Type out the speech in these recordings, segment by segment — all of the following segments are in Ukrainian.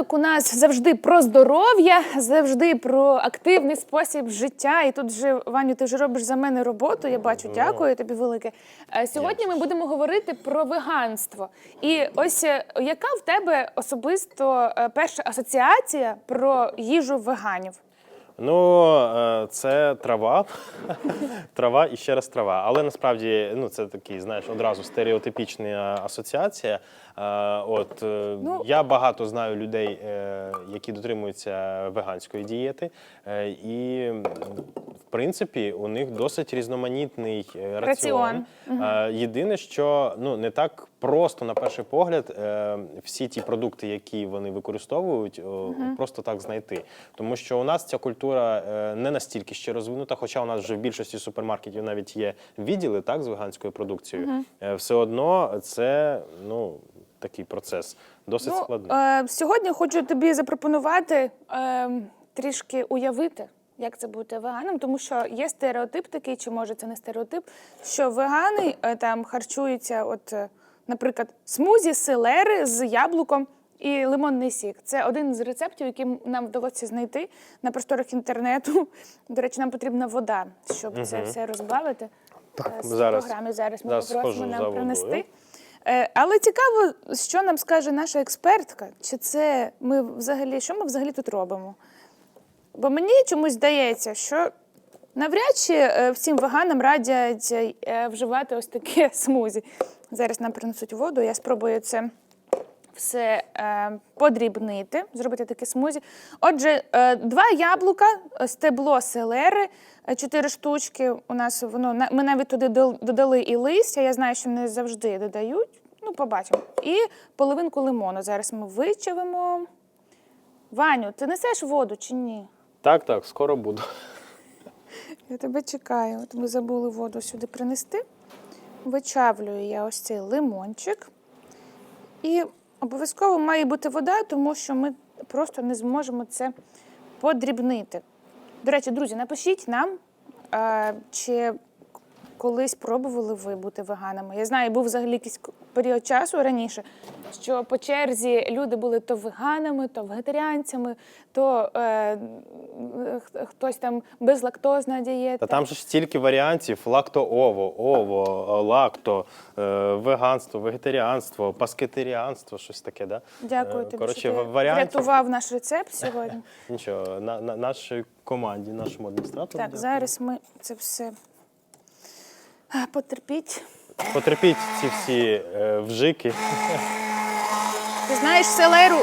ранок у нас завжди про здоров'я, завжди про активний спосіб життя. І тут же, Ваню, ти вже робиш за мене роботу. Я бачу, дякую тобі велике. Е, Сьогодні ми будемо говорити про веганство. І ось е, яка в тебе особисто е, перша асоціація про їжу веганів? Ну, е, це трава. трава і ще раз трава. Але насправді ну, це такий, знаєш, одразу стереотипічна асоціація. Е, От е, Ну- я багато знаю людей, які дотримуються веганської дієти, і в принципі у них досить різноманітний раціон. Е, Єдине, що ну не так просто на перший погляд е, всі ті продукти, які вони використовують, о, просто так знайти. Тому що у нас ця культура е, не настільки ще розвинута, хоча у нас вже в більшості супермаркетів навіть є відділи так з веганською продукцією. Е, Все одно це ну такий процес досить складний. е, сьогодні хочу тобі запропонувати е, трішки уявити. Як це бути веганом, тому що є стереотип такий, чи може це не стереотип, що вегани там харчуються, от, наприклад, смузі, селери з яблуком і лимонний сік. Це один з рецептів, які нам вдалося знайти на просторах інтернету. До речі, нам потрібна вода, щоб це все розбавити. Так, Е, з зараз- програми зараз ми попросимо нам принести. Е, Але цікаво, що нам скаже наша експертка, чи це ми взагалі, що ми взагалі тут робимо? Бо мені чомусь здається, що навряд чи е, всім веганам радять вживати ось таке смузі. Зараз нам принесуть воду, я спробую це все е, подрібнити, зробити таке смузі. Отже, е, два яблука, е, стебло селери, чотири штучки. У нас воно ми навіть туди додали і листя. Я знаю, що не завжди додають. Ну, побачимо. І половинку лимону. Зараз ми вичавимо. Ваню, ти несеш воду чи ні? Так, так, скоро буду. Я тебе чекаю. От ми забули воду сюди принести. Вичавлюю я ось цей лимончик. І обов'язково має бути вода, тому що ми просто не зможемо це подрібнити. До речі, друзі, напишіть нам, чи колись пробували ви бути веганами. Я знаю, був взагалі якийсь період часу раніше, що по черзі люди були то веганами, то вегетаріанцями, то е, хтось там безлактозна дієта. Та там же ж стільки варіантів: лакто-ово, ово, лакто, е, веганство, вегетаріанство, паскетаріанство, щось таке, да? Дякую Е, тобі, Коротше, що ти варіантів. врятував наш рецепт сьогодні. Нічого, на, на нашій команді, нашому адміністратору. Так, дякую. зараз ми це все потерпіть. Потерпіть ці всі е, вжики. Ти знаєш, селеру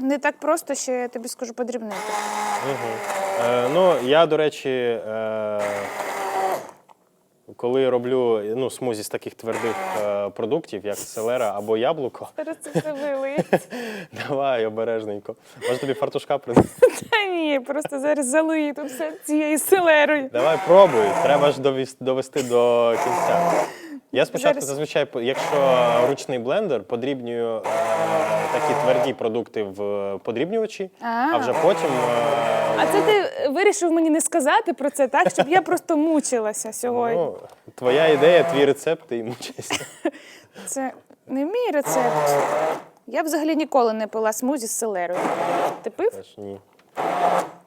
не так просто, що я тобі скажу подрібнити. Е, ну, я, до речі, е, коли роблю ну, смузі з таких твердих е, продуктів, як селера або яблуко, давай обережненько. Може тобі фартушка принести? Та ні, просто зараз залию тут все цією селерою. Давай пробуй. Треба ж довести до кінця. Я спочатку Зараз- зазвичай, по- якщо ручний блендер, подрібнюю е, такі тверді продукти в подрібнювачі, А. а вже потім. е, А це ти вирішив мені не сказати про це, так? Щоб я просто мучилася сьогодні. ну, твоя ідея, твій рецепт, ти і мучайся. Це не мій рецепт. Я взагалі ніколи не пила смузі з селерою. Ти пив? Ні.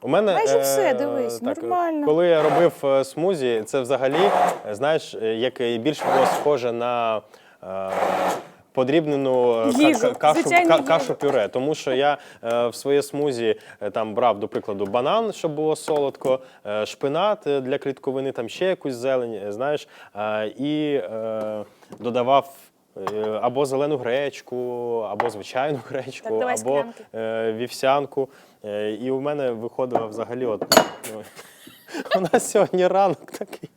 У мене Майже е, все, дивись, нормально. Коли я робив е, смузі, це взагалі, е, знаєш, як більш було схоже на подрібнену Їжу, кашу, ка- кашу пюре. Тому що я е, в своє смузі е, там брав, до прикладу, банан, щоб було солодко, е, шпинат для клітковини, там ще якусь зелень, знаєш, е, і е, додавав. Е, Або зелену гречку, або звичайну гречку, Так, давай або склянки. е, вівсянку. Е, І у мене виходило взагалі от. ну, У нас сьогодні ранок такий.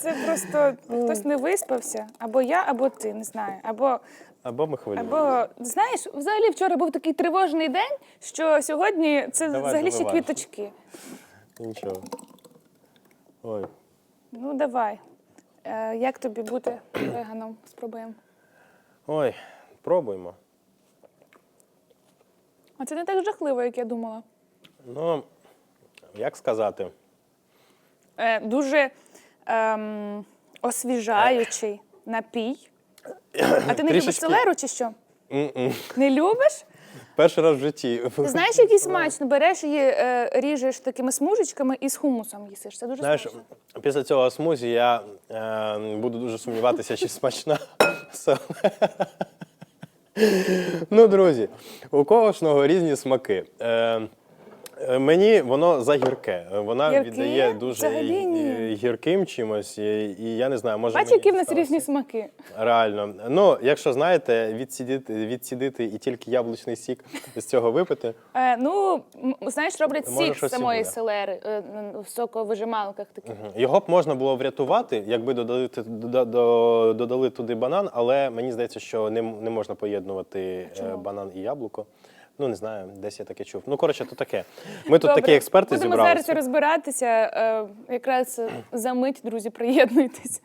Це просто хтось не виспався, або я, або ти, не знаю. Або, Або ми хвилюємо. або знаєш, взагалі вчора був такий тривожний день, що сьогодні це Давай, взагалі ще доливай. квіточки. Нічого. Ой. Ну давай. Е, як тобі бути веганом? Спробуємо. Ой, пробуємо. А це не так жахливо, як я думала. Ну, як сказати? Е, дуже ем, освіжаючий напій. А ти не любиш Трішечки- селеру чи що? М-м. Не любиш? Перший раз в житті. Ти знаєш, який смачно? Береш її, е, ріжеш такими смужечками і з хумусом їсиш. Це дуже Знаєш, смачно. після цього смузі я е, буду дуже сумніватися, чи смачна. Ну, друзі, у кожного різні смаки. Е, Мені воно загірке. Вона Гірке? віддає дуже Взагалі ні. е, гірким чимось, і, і я не знаю, може. Бачиш, мені які в нас різні смаки. Реально. Ну, якщо знаєте, відсідити, відсідити і тільки яблучний сік з цього випити. Е, ну, м, знаєш, роблять Може, сік з щось і самої буде. селери е, в соковижималках таких. Його б можна було врятувати, якби додали, ти- дода- до- додали туди банан, але мені здається, що не, м- не можна поєднувати е, банан і яблуко. Ну, не знаю, десь я таке чув. Ну, коротше, то таке. Ми тут Добре, такі експерти Будемо зібралися. зараз розбиратися. Е, якраз за мить, друзі, приєднуйтесь.